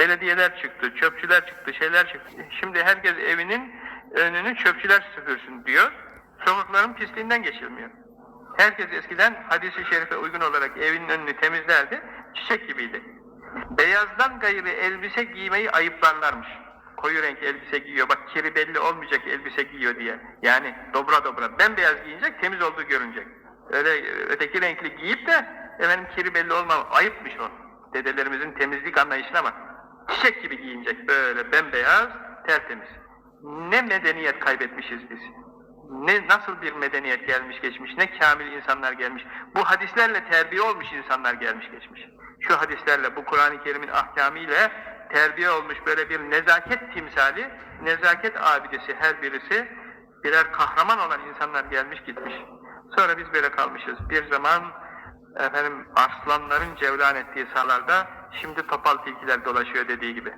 Belediyeler çıktı, çöpçüler çıktı, şeyler çıktı. Şimdi herkes evinin önünü çöpçüler süpürsün diyor. Sokakların pisliğinden geçilmiyor. Herkes eskiden hadisi şerife uygun olarak evinin önünü temizlerdi, çiçek gibiydi. Beyazdan gayrı elbise giymeyi ayıplarlarmış. Koyu renk elbise giyiyor, bak kiri belli olmayacak elbise giyiyor diye. Yani dobra dobra, bembeyaz giyinecek, temiz olduğu görünecek. Öyle öteki renkli giyip de efendim kiri belli olmam, ayıpmış o. Dedelerimizin temizlik anlayışına ama çiçek gibi giyinecek, böyle bembeyaz, tertemiz. Ne medeniyet kaybetmişiz biz. Ne nasıl bir medeniyet gelmiş geçmiş, ne kamil insanlar gelmiş. Bu hadislerle terbiye olmuş insanlar gelmiş geçmiş. Şu hadislerle, bu Kur'an-ı Kerim'in ahkamıyla terbiye olmuş böyle bir nezaket timsali, nezaket abidesi her birisi birer kahraman olan insanlar gelmiş gitmiş. Sonra biz böyle kalmışız. Bir zaman efendim arslanların cevlan ettiği sahalarda şimdi topal tilkiler dolaşıyor dediği gibi.